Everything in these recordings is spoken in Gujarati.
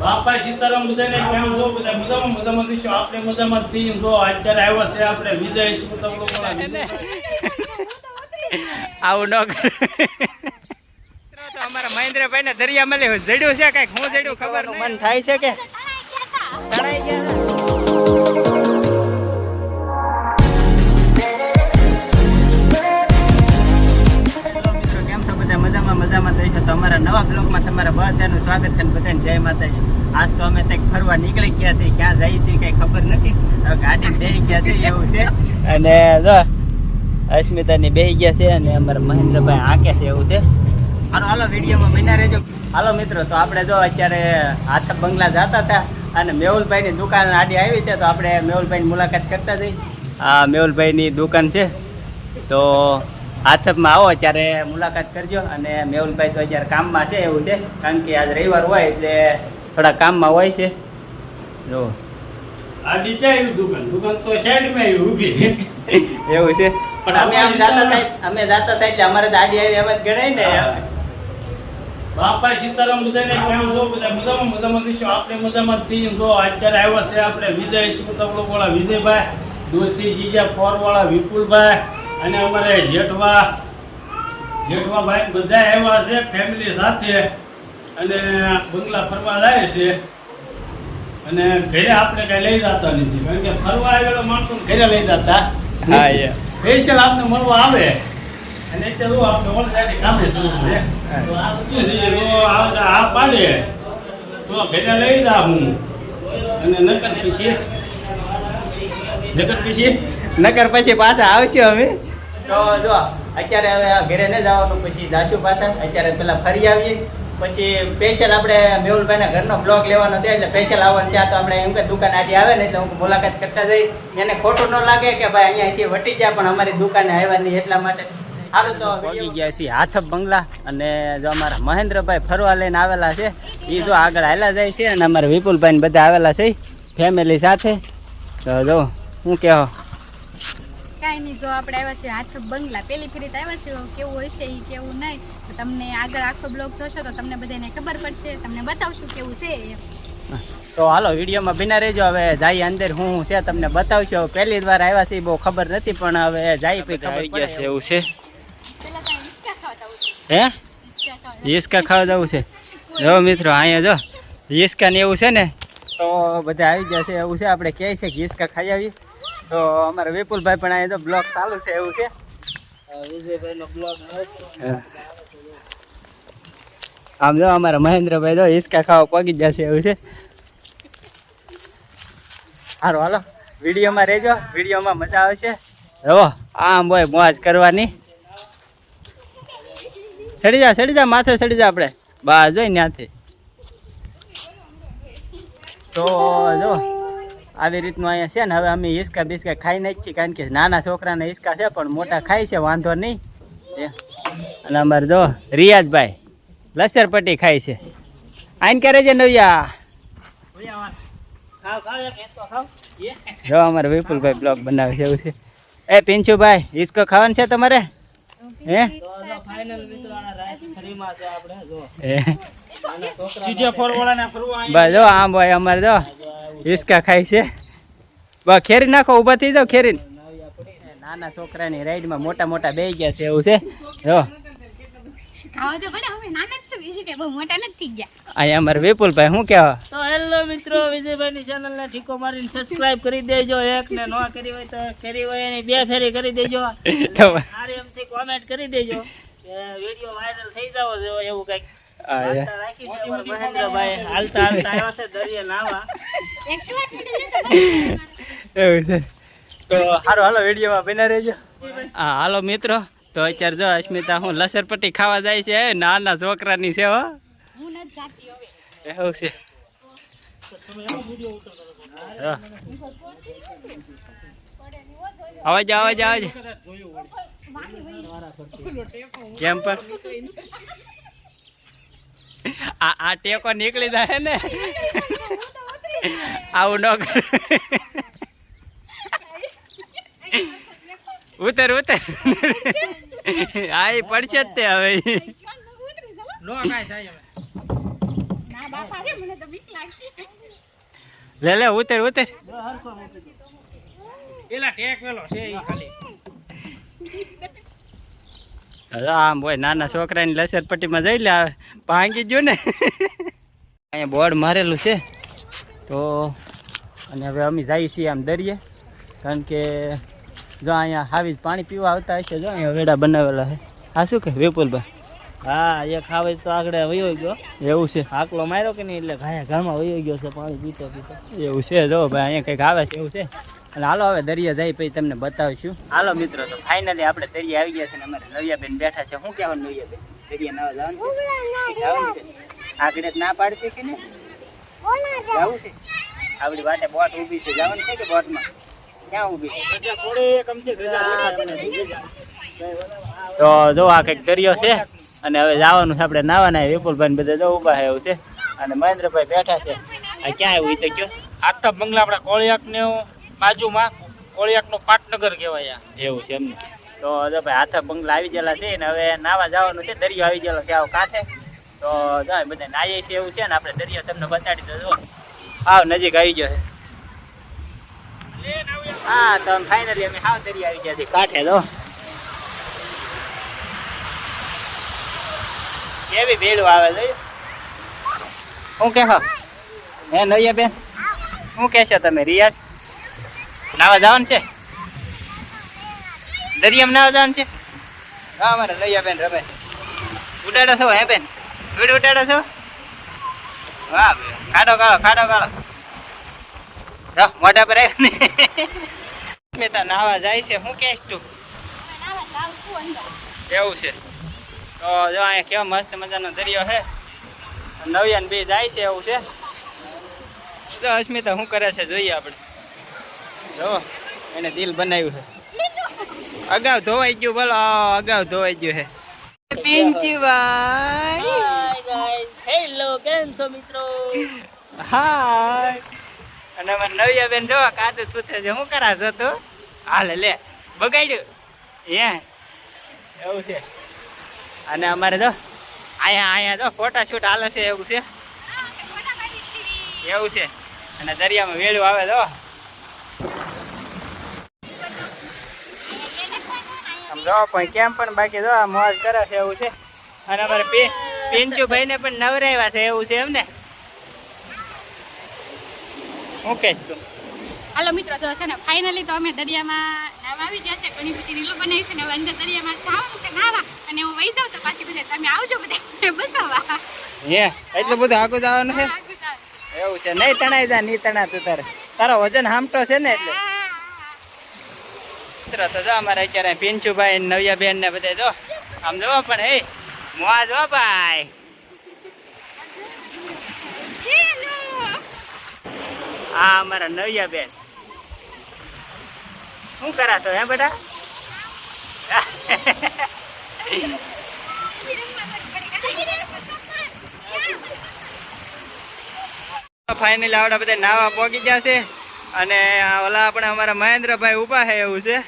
બાપા સીતારામ બધાને કેમ છો બધા મજામાં મજામાં દીશો. આપણે મજામાં થઈ જો. અત્યારે આવ્યા છે આપણે વિદેશ. આવું ન કર. તો અમારા મહેન્દ્રભાઈ ને દરિયા મળે. જડ્યું છે કંઈક? હું જડ્યું? ખબર મન થાય છે કે? ગયા તમારા બધાનું સ્વાગત છે અને બધાને જય માતાજી. આજ તો અમે કંઈક ફરવા નીકળી ગયા છીએ, ક્યાં જઈએ છીએ કંઈ ખબર નથી. ગાડી બેસી ગયા છે, એવું છે. અને જો, અસ્મિતાની બેહી ગયા છે અને અમારા મહેન્દ્રભાઈ આંકે છે, એવું છે. હાલો હાલો, વિડીયોમાં બન્યા રહેજો. હાલો, મિત્રો, તો આપણે જો અત્યારે હાથ બંગલા જતા હતા અને મેહુલભાઈની દુકાન આડી આવી છે, તો આપણે મેહુલભાઈની મુલાકાત કરતા જઈ આ મેહુલભાઈની દુકાન છે, તો હાથમાં આવો ત્યારે મુલાકાત કરજો અને મેહુલભાઈ તો અત્યારે કામમાં છે એવું છે કારણ કે આજ રવિવાર હોય એટલે થોડા કામમાં હોય છે. જો. આ આવી દુકાન. દુકાન તો સાઈડમાં ઊભી એવું છે. પણ અમે આમ જાતા થાય અમે જાતા થાય એટલે અમારે આડી આવી એમ જ ગણાય ને. બાપા સીતારામ બધાને કેમ જો બધા મજામાં મજામાં દીશો. આપણે મજામાં થઈ જો. અત્યારે આવ્યા છે આપણે વિજય સ્મૃતવલોકવાળા વિજયભાઈ દોસ્તી જીજા ફોરવાળા વિપુલભાઈ. અને અમારે જેઠવા જેઠવા ભાઈ બધા આવ્યા છે ફેમિલી સાથે. અને બંગલા ફરવા જાય છે. અને ઘરે આપણે કઈ લઈ જતા નથી. કારણ કે ફરવા આવેલો માણસો ઘરે લઈ જતા. સ્પેશિયલ આપને મળવા આવે. અને અત્યારે શું આપણે ઓલરેડી કામે શરૂ છે તો આ બધું આ પાડે. તો ઘરે લઈ જા હું. અને નકર પછી? નકર પછી? નકર પછી પાછા આવશું અમે. તો જો અત્યારે હવે ઘરે ન જવાનું પછી દાસુ પાછા. અત્યારે પેલા ફરી આવીએ. પછી સ્પેશિયલ આપણે મેહુલભાઈના ઘરનો બ્લોગ લેવાનો છે એટલે સ્પેશિયલ આવવાનું છે. આ તો આપણે એમ કે દુકાન આડી આવે ને તો હું મુલાકાત કરતા જઈ એને ખોટું ન લાગે કે ભાઈ અહીંયાથી વટી જાય પણ અમારી દુકાને આવ્યા નહીં એટલા માટે. સારું તો પહોંચી ગયા છીએ હાથપ બંગલા અને જો અમારા મહેન્દ્રભાઈ ફરવા લઈને આવેલા છે એ જો આગળ હાલા જાય છે અને અમારા વિપુલભાઈ બધા આવેલા છે ફેમિલી સાથે. તો જો શું કહો કાંઈ નહીં જો આપણે આવ્યા છીએ હાથ બંગલા. પેલી ફેરી આવ્યા છીએ કેવું હશે એ કેવું નહીં. તો તમને આગળ આખો બ્લોગ જોશો તો તમને બધાને ખબર પડશે. તમને બતાવશું કેવું છે તો હાલો વિડીયોમાં બિના રહેજો. હવે જાય અંદર હું હું છે તમને બતાવશું. હવે પહેલી વાર આવ્યા છીએ બહુ ખબર નથી પણ હવે જાય પછી આવી ગયા એવું છે? જવું છે. હે? હિંચકા ખાવા જવું છે. જો મિત્રો અહીંયા જો હિસકા ને એવું છે ને? તો બધા આવી ગયા છે એવું છે. આપણે કહે છે કે હિસકા ખાઈ આવીએ. તો અમારા વિપુલભાઈ પણ અહીંયા જો બ્લોગ ચાલુ છે એવું છે. વિજયભાઈનો બ્લોગ આમ જો અમારા મહેન્દ્રભાઈ તો હિસકા ખાવા પગી જશે એવું છે. સારું હાલો. વિડીયોમાં રહેજો. વિડીયોમાં મજા આવશે. જો આમ હોય મોજ કરવાની. સડી જા સડી જા માથે સડી જા આપણે. બા જોઈ ત્યાંથી તો જો આવી રીતનું અહીંયા છે ને હવે અમે હિસકા બિસ્કા ખાઈ નાખીએ છીએ કારણ કે નાના છોકરાના હિસકા છે પણ મોટા ખાય છે વાંધો નહીં. એ. અને અમારે જો રિયાઝભાઈ લસરપટ્ટી ખાય છે. આઈન કરે છે નવ્યા? જો અમારે વિપુલભાઈ બ્લોગ બનાવે છે એવું છે. એ પિંચુભાઈ હિસકો ખાવાનું છે તમારે? હે? બસ જો આમ ભાઈ અમારે જો. હિસકા ખાય છે. બસ ખેરી નાખો ઊભા થઈ જાવ ખેરી નાના છોકરાની રાઈડમાં મોટા મોટા બે ગયા છે એવું છે. જો. ખાવા તો પડે અમે નાના જ છું એ કઈ બહુ મોટા નથી થઈ ગયા. અહીંયા અમારે વિપુલભાઈ શું કહેવા? તો હેલો મિત્રો વિજયભાઈની ચેનલને ઠીકો મારીને સબસ્ક્રાઇબ કરી દેજો એક ને કરી હોય તો કરી હોય એની બે ફેરી કરી દેજો. તો આરએમથી કોમેન્ટ કરી દેજો કે વાયરલ થઈ જાવ જો એવું કંઈક. એવું છે. તો હારો હાલો વિડીયોમાં બના રહેજો. હા હાલો મિત્રો. તો અત્યારે જો અસ્મિતા હું લસરપટ્ટી ખાવા જાય છે નાના છોકરાની છે હો. હું નથી જાતી હવે. એવું છે. હા. અવાજ અવાજ અવાજ. કેમ પણ આ આ ટેકો નીકળી જાય ને. આવું ન કર. ઉતર ઉતર. હા એ પડશે જ તે હવે. ઈ. નો કાંઈ થાય હવે. ના બાપા અરે મને તો બીક લાગતી લે લે ઉતર ઉતર. પેલા ટેક વેલો છે ઈ ખાલી. આમ હોય નાના છોકરાની લસરપટ્ટીમાં જઈ લે ભાંગી ગયો ને. અહીંયા બોર્ડ મારેલું છે. તો અને હવે અમે જઈએ છીએ આમ દરિયે. કારણ કે જો અહીંયા હાવી પાણી પીવા આવતા હશે જો અહીંયા વેડા બનાવેલા છે. આ શું કે વિપુલભાઈ? હા એક ખાવે તો આગળ વયો ગયો. એવું છે. હાકલો માર્યો કે નહીં એટલે ઘાયા ઘરમાં વયો ગયો છે પાણી પીતો પીતો એવું છે જો ભાઈ અહીંયા કંઈક આવે છે એવું છે. અને હાલો હવે દરિયા જાય પછી તમને બતાવીશું. હાલો મિત્રો તો ફાઇનલી આપણે દરિયા આવી ગયા છે ને અમારે નવિયાબેન બેઠા છે. શું કહેવાનું નવિયાબેન? દરિયા નવા જવાનું છે? આગળ જ ના પાડતી કે ને જવું છે? આપણી વાટે બોટ ઊભી છે. જવાનું છે કે બોટમાં? ક્યાં ઊભી છે? તો જો આ કંઈક દરિયો છે. અને હવે જવાનું છે આપણે નાવાના વિપુલભાઈ બધા જો ઊભા છે એવું છે. અને મહેન્દ્રભાઈ બેઠા છે. આ ક્યાં આવ્યું તો કયો? આખા બંગલા આપણા કોળિયાક ને બાજુમાં કોળિયાકનું પાટનગર કહેવાય આ. એવું છે એમને તો જો ભાઈ હાથા બંગલા આવી ગયેલા છે ને હવે નાવા જવાનું છે દરિયો આવી ગયેલો છે આવો કાંઠે. તો જો બધા નાઈએ છે એવું છે ને આપણે દરિયો તમને બતાડી દો આવ નજીક આવી ગયો છે. હા તો ફાઇનલી અમે હાવ દરિયા આવી ગયા છે કાંઠે તો કેવી ભીડ આવે છે? શું કહે હે નૈયા બેન? શું કહેશો તમે રિયાઝ? નાવા જવાનું છે? દરિયામાં નાવા જવાનું છે? હા અમારે નૈયા બેન રમે છે. ઉડાડો છો હે બેન? વિડ ઉડાડો છો? વાહ બે ખાડો કાઢો ખાડો કાઢો. જો મોઢા પર આવ્યો ને. મેં તો નાવા જાય છે. શું કહેશ તું એવું છે. તો જો અહીંયા કેવો મસ્ત મજાનો દરિયો છે. નવિયાન બે જાય છે એવું છે. તો અસ્મિતા શું કરે છે? જોઈએ આપણે. જો એને દિલ બનાવ્યું છે. અગાઉ ધોવાઈ ગયું બોલો અગાઉ ધોવાઈ ગયું છે. પિંચુભાઈ. હેલો કેમ છો મિત્રો? હાય. અને અમારે નવિયા બેન જો કાદુ તૂથે છે. હું કરા છો તું? હાલે લે. બગાડ્યું. હે? એવું છે. અને અમારે જો અહીંયા અહીંયા જો ફોટા શૂટ હાલે છે એવું છે. એવું છે. અને દરિયામાં વેળું આવે તો જો પણ કેમ પણ બાકી જો મોજ કરે છે એવું છે. અને અમારે પિંચુભાઈ ને પણ નવરાવ્યા છે એવું છે એમ ને? હું કહેશ તું? હાલો મિત્રો તો છે ને ફાઇનલી તો અમે દરિયામાં નાવા આવી ગયા છે. ઘણી બધી રીલો બનાવી છે ને હવે અંદર દરિયામાં જવાનું છે નાવા. અને હું વહી જાઉં તો પાછી બધા તમે આવજો બધા બસાવા હે એટલું બધું આગું જવાનું છે? આગળ એવું છે નહીં તણાઈ જા નહીં તણા તું તારે. તારો વજન હામટો છે ને એટલે? મિત્ર તો અમારે અત્યારે પિંચુભાઈ નવિયાબેન ને બધા જો. આમ જો પણ એ મોઆ જો ભાઈ. આ અમારા નવિયાબેન. શું કરાતો હે બેટા? ફાઇનલ આવડા બધા નાવા પોગી ગયા છે. અને ઓલા આપણે અમારા મહેન્દ્રભાઈ ઊભા છે એવું છે.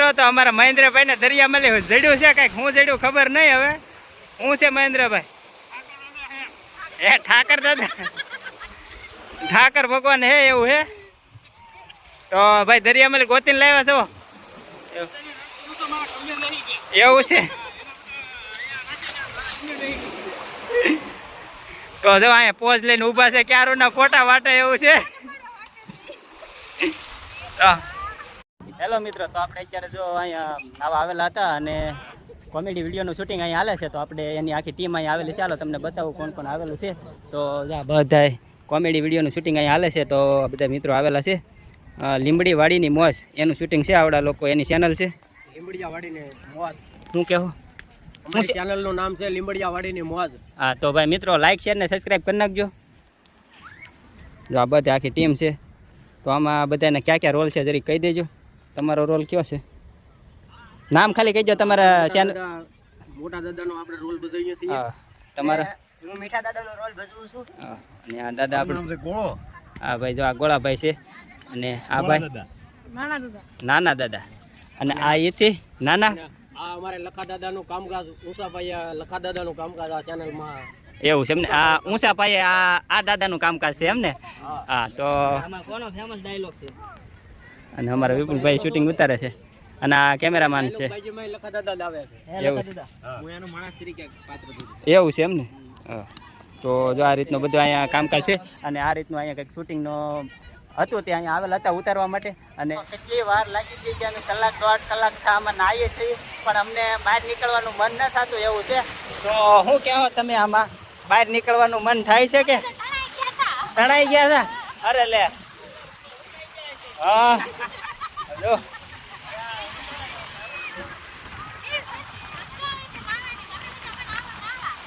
મિત્રો, તો અમારા મહેન્દ્રભાઈ ને દરિયા મળી જડ્યું છે, કંઈક હું જડ્યું ખબર નહીં હવે. હું છે મહેન્દ્રભાઈ? એ ઠાકર દાદા. ઠાકર ભગવાન હે એવું હે? તો ભાઈ દરિયા મળી ગોતીને લાવ્યા છો? એવું છે? તો જો અહીંયા પોઝ લઈને ઊભા છે ક્યારો ના ફોટા વાટે એવું છે? તો હેલો મિત્રો તો આપણે અત્યારે જો અહીંયા આવા આવેલા હતા અને કોમેડી વિડીયોનું શૂટિંગ અહીંયા હાલે છે તો આપણે એની આખી ટીમ અહીંયા આવેલી છે. ચાલો તમને બતાવું કોણ કોણ આવેલું છે. તો જા બધાય કોમેડી વિડીયોનું શૂટિંગ અહીંયા હાલે છે તો બધા મિત્રો આવેલા છે. અ, લીંબડી વાડીની મોજ એનું શૂટિંગ છે આવડા લોકો એની ચેનલ છે. લીંબડીયાવાડીની મોજ. શું કહેવું ચેનલનું નામ છે લીંબડિયા વાડીની મોજ. હા તો ભાઈ મિત્રો લાઈક શેર ને સબસ્ક્રાઈબ કરી નાખજો. જો આ બધી આખી ટીમ છે તો આમાં બધાને ક્યાં ક્યાં રોલ છે જરી કહી દેજો. તમારો રોલ કયો છે? નામ ખાલી કહીજો તમારા ચેનલ દાદા- મોટા દાદાનો આપણે રોલ બજાવીએ છીએ. હા તમારા હું મીઠા દાદાનો રોલ ભજવું છું. અને આ દાદા આપણે છે ગોળો? હા ભાઈ જો આ ગોળાભાઈ છે અને આ ભાઈ નાના દાદા. અને આ એથી નાના આ અમારે લખા દાદાનું કામકાજ ઊંસા પાયા લખા દાદાનું કામકાજ આ ચેનલમાં એવું છે એમને? આ ઊંચા પાયે આ આ દાદાનું કામકાજ છે એમને? ને હા તો આમાં કોનો ફેમસ ડાયલોગ છે? અને અમારા વિપુલભાઈ શૂટિંગ ઉતારે છે. અને આ કેમેરામાન છે. બાજુમાં લખા દાદા જ આવે છે. એવું છે. એવું છે એમને હા. તો જો આ રીતનું બધું અહીંયા કામકાજ છે અને આ રીતનું અહીંયા કંઈક શૂટિંગનો હતું તે અહીંયા આવેલા હતા ઉતારવા માટે. અને કેટલી વાર લાગી ગઈ છે અને કલાક દોઢ કલાક અમે નાહીએ છીએ પણ અમને બહાર નીકળવાનું મન ન થતું એવું છે? તો શું કહેવો તમે આમાં? બહાર નીકળવાનું મન થાય છે કે? તણાઈ ગયા હતા? અરે લે હા.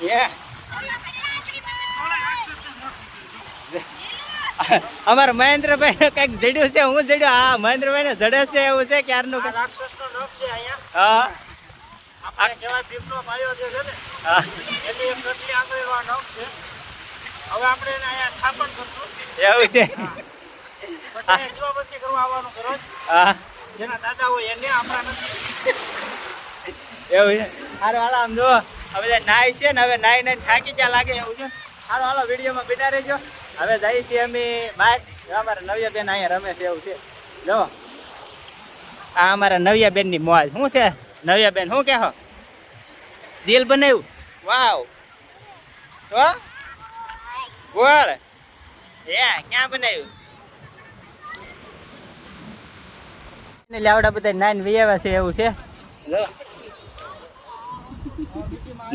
Yeah. અમારા મહેન્દ્રભાઈ નું કંઈક જડ્યું છે હું જડ્યું. હા મહેન્દ્રભાઈ ને જડે છે એવું છે ક્યારનું રાક્ષસનો નખ છે અહીંયા. હા. આપણે કહેવાય ભીમનો પાયો છે ને હા. એની એક કટલી નખ છે. હવે આપણે એને અહીંયા સ્થાપન કરશું. એવું છે. એવું છે? હારો હાલો આમ જો હવે નાય છે ને હવે નાય નાઈ થાકી ગયા લાગે એવું છે. હારો હાલો વિડીયોમાં બેઠા રહેજો. હવે જઈએ છીએ અમે બહાર અમારા નવ્યા બેન અહીંયા રમે છે એવું છે. જો. આ અમારા નવ્યા બેનની મોજ. શું છે? નવ્યા બેન શું કહો? દિલ બનાવ્યું? વાવ. તો ગોળ હે ક્યાં બનાવ્યું? ને લાવડા બધા નાઈન વિયાવા છે એવું છે.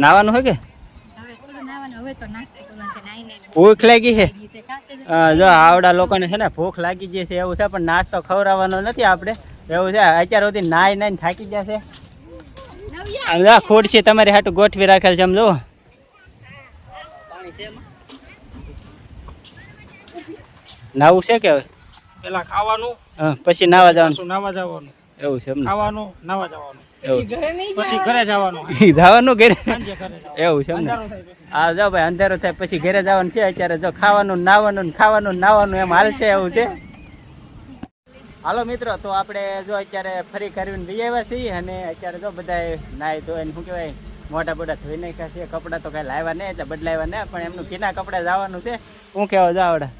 નાવાનું હોય કે? હવે થોડું નાવાનું હવે તો નાસ્તો કરવાનો છે નાઈને ભૂખ લાગી છે? જો આવડા લોકોને છે ને ભૂખ લાગી ગઈ છે એવું છે પણ નાસ્તો ખવડાવવાનો નથી આપણે. એવું છે અત્યાર સુધી નાઈ નાઈ થાકી ગયા છે. નવ્યા. આમ ખુરશી તમારી હાટું ગોઠવી રાખેલ છે સમજો જો નાવું છે કે હવે? પેલા ખાવાનું પછી નાવા જવાનું. પાછું નાવા જવાનું. એવું છે એમ ખાવાનું નાવા જવાનું. એવું. પછી ઘરે જવાનું? જવાનું. ઘરે? સાંજે ઘરે જવાનું. એવું છે. હા જો ભાઈ અંધારો થાય પછી ઘરે જવાનું છે અત્યારે. જો ખાવાનું નાવાનું ને ખાવાનું નાવાનું એમ હાલ છે એવું છે. હાલો મિત્રો તો આપણે જો અત્યારે ફરી કરીને જઈ આવ્યા છીએ અને અત્યારે જો બધા નાય તો એને શું કહેવાય મોટા મોટા ધોઈ નાખ્યા છે. કપડાં તો કાંઈ લાવ્યા નહીં એટલે બદલાવ્યા નહીં પણ એમનું કીના કપડાં જવાનું છે. શું કહેવા જાવડા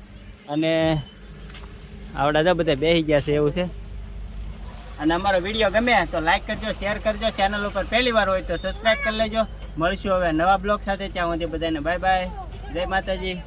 અને આવડા તો બધા બેસી ગયા છે, એવું છે. અને અમારો વીડિયો ગમે તો લાઈક કરજો શેર કરજો. ચેનલ ઉપર પહેલી વાર હોય તો સબસ્ક્રાઈબ કરી લેજો. મળશું હવે નવા બ્લોગ સાથે. ત્યાં સુધી બધાને બાય બાય જય માતાજી.